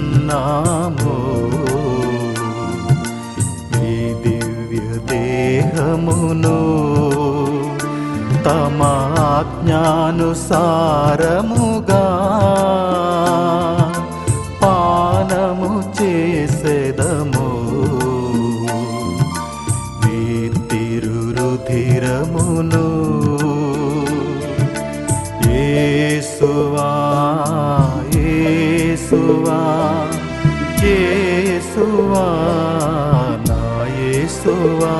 ఉన్నాము. ఈ దివ్య దేహమును తమాజ్ఞానుసారముగా పానము చే యేసువా నా యేసువా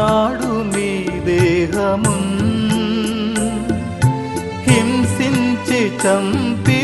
ఆనాడు మీ దేహమున్ హింసించి చంపి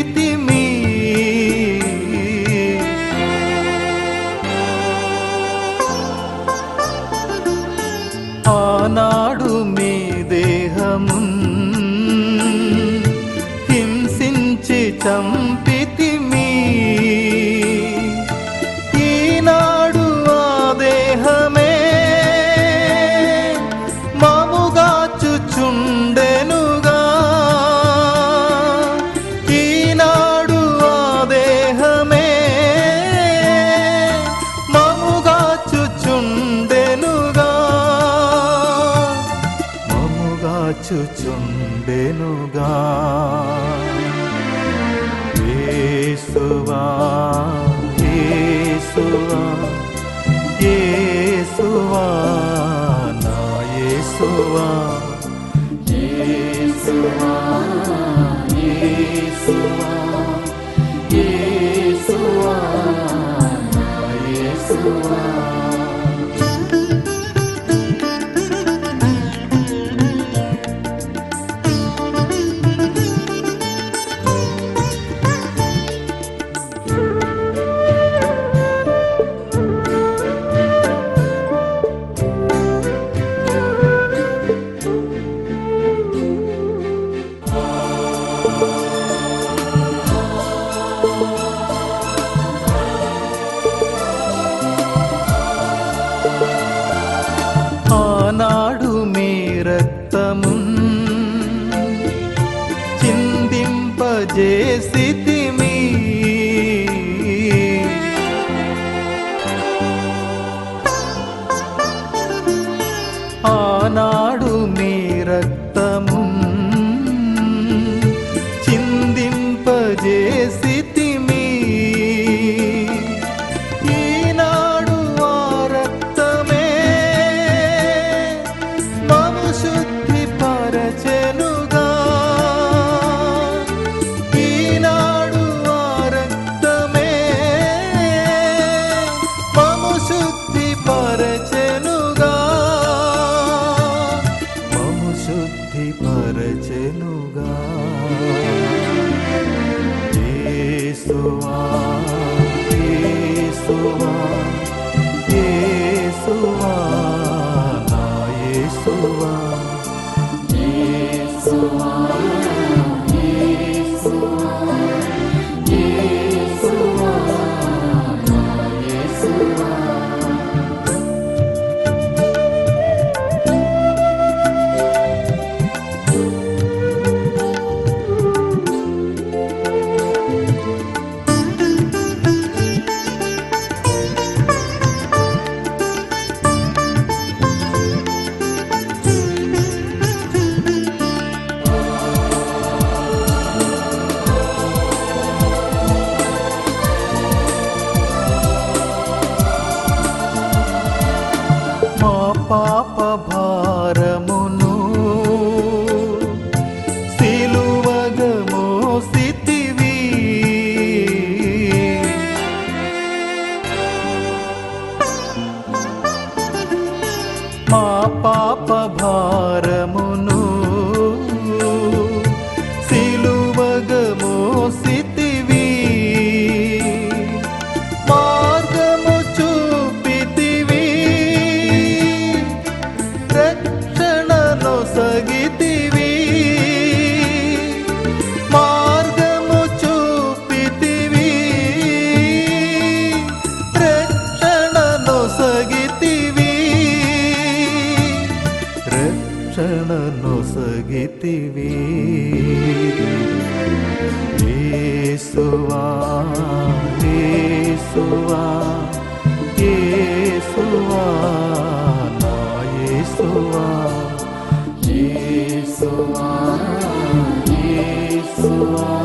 మముగాచుచుండెనుగా యేసువా యేసువా యేసువా నా యేసువా యేసువా యేసువా యేసువా నా యేసువా నీ రక్తము చిందింపజేసి చిందింపజేసితిమి. ఈనాడు ఆ రక్తమే మము శుద్ధి శుద్ధి పరచెనుగా యేసువా యేసువా యేసువా నా యేసువా యేసువా Yesuva, Yesuva, Yesuva, Na Yesuva, Yesuva, Yesuva.